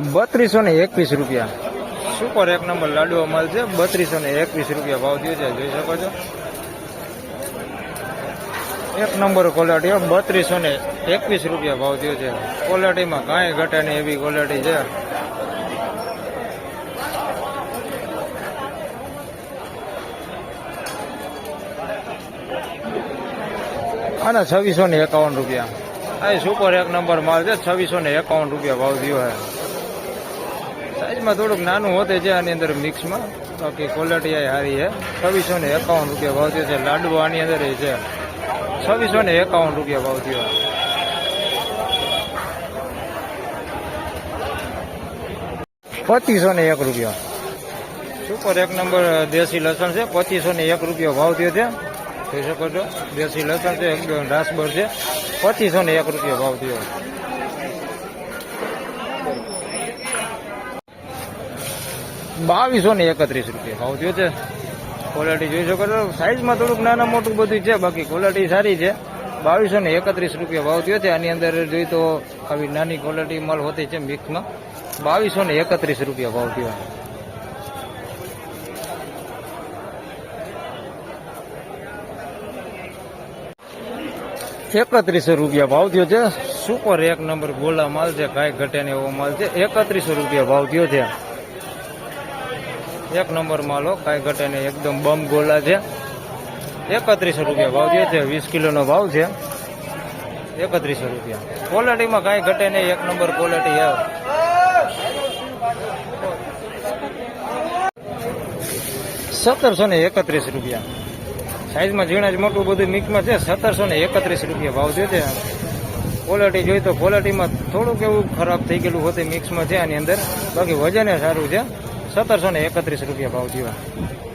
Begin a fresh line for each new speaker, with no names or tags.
બત્રીસો ને એકવીસ રૂપિયા. સુપર એક નંબર લાડુઓ માલ છે. બત્રીસો ને એકવીસ રૂપિયા ભાવ થયો છે. જોઈ શકો છો. એક નંબર ક્વોલિટી બત્રીસો ને એકવીસ રૂપિયા ભાવ થયો છે. ક્વોલિટીમાં કાંઈ ઘટે નહીં એવી ક્વોલિટી છે. અને છવ્વીસો ને એકાવન રૂપિયા. આ સુપર એક નંબર માલ છે. છવ્વીસો ને એકાવન રૂપિયા ભાવ થયો છે. સાઈઝમાં થોડુંક નાનું હોતે છે આની અંદર મિક્સમાં. બાકી ક્વોલિટી સારી છે. છવ્વીસો ને એકાવન રૂપિયા ભાવ થયો છે. લાડુ આની અંદર એ છે. છવ્વીસો ને એકાવન રૂપિયા ભાવ થયો. પચીસો ને એક રૂપિયા. સુપર એક નંબર દેશી લસણ છે. પચીસો ને એક રૂપિયા ભાવ થયો છે. જોઈ શકો છો. દેશી લસણ છે. એકદમ રાસબર છે. પચીસો ને એક રૂપિયા ભાવ થયો. બાવીસો ને એકત્રીસ રૂપિયા. ભાવ થયો છે? ક્વોલિટી જોઈ શકો છો. સાઈઝમાં થોડુંક નાના મોટું બધું છે, બાકી ક્વોલિટી સારી છે. બાવીસો ને એકત્રીસ રૂપિયા ભાવ થયો છે. આની અંદર જોઈ તો આવી નાની ક્વોલિટી માલ હોતી છે મિક્સમાં બાવીસો ને એકત્રીસ રૂપિયા ભાવ થયો. એકત્રીસો રૂપિયા ભાવ થયો છે. સુપર એક નંબર ગોલા માલ છે. કાંઈ ઘટે ને એવો માલ છે. એકત્રીસો રૂપિયા ભાવ થયો છે. એક નંબર લો, કાંઈ ઘટે ને એકદમ બમ ગોલા છે. એકત્રીસો રૂપિયા ભાવ જે છે, વીસ કિલોનો ભાવ છે. એકત્રીસો રૂપિયા. ક્વોલિટીમાં કાંઈ ઘટે નહીં. એક નંબર ક્વોલિટી આવે સત્તરસો ને એકત્રીસ રૂપિયા. સાઈઝમાં ઝીણા જ મોટું બધું મિક્સમાં છે. સત્તરસો ને એકત્રીસ રૂપિયા ભાવ જો છે. ક્વોલિટી જોઈ તો ક્વોલિટીમાં થોડુંક એવું ખરાબ થઈ ગયેલું હોતું મિક્સમાં છે આની અંદર. બાકી વજને સારું છે. સત્તરસો ને એકત્રીસ રૂપિયા ભાવ થયો.